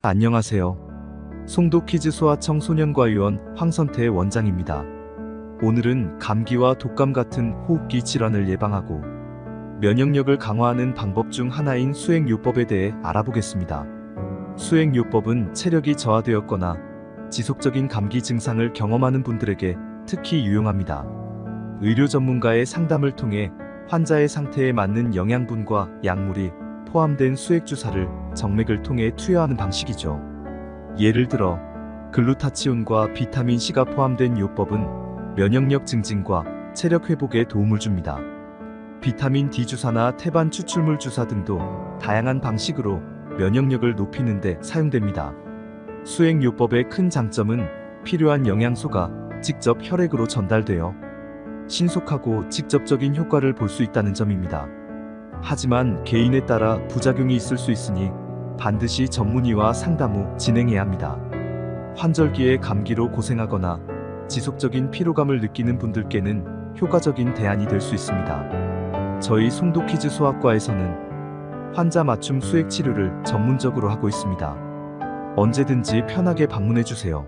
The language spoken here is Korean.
안녕하세요. 송도 퀴즈 소아청 소년과의원 황선태 원장입니다. 오늘은 감기와 독감 같은 호흡기 질환을 예방하고 면역력을 강화하는 방법 중 하나인 수행요법에 대해 알아보겠습니다. 수행요법은 체력이 저하되었거나 지속적인 감기 증상을 경험하는 분들에게 특히 유용합니다. 의료 전문가의 상담을 통해 환자의 상태에 맞는 영양분과 약물이 포함된 수액 주사를 정맥을 통해 투여하는 방식이죠. 예를 들어 글루타치온과 비타민 C가 포함된 요법은 면역력 증진과 체력 회복에 도움을 줍니다. 비타민 D 주사나 태반 추출물 주사 등도 다양한 방식으로 면역력을 높이는 데 사용됩니다. 수행 요법의 큰 장점은 필요한 영양소가 직접 혈액으로 전달되어 신속하고 직접적인 효과를 볼 수 있다는 점입니다. 하지만 개인에 따라 부작용이 있을 수 있으니 반드시 전문의와 상담 후 진행해야 합니다. 환절기에 감기로 고생하거나 지속적인 피로감을 느끼는 분들께는 효과적인 대안이 될 수 있습니다. 저희 송도키즈 소아과에서는 환자 맞춤 수액 치료를 전문적으로 하고 있습니다. 언제든지 편하게 방문해 주세요.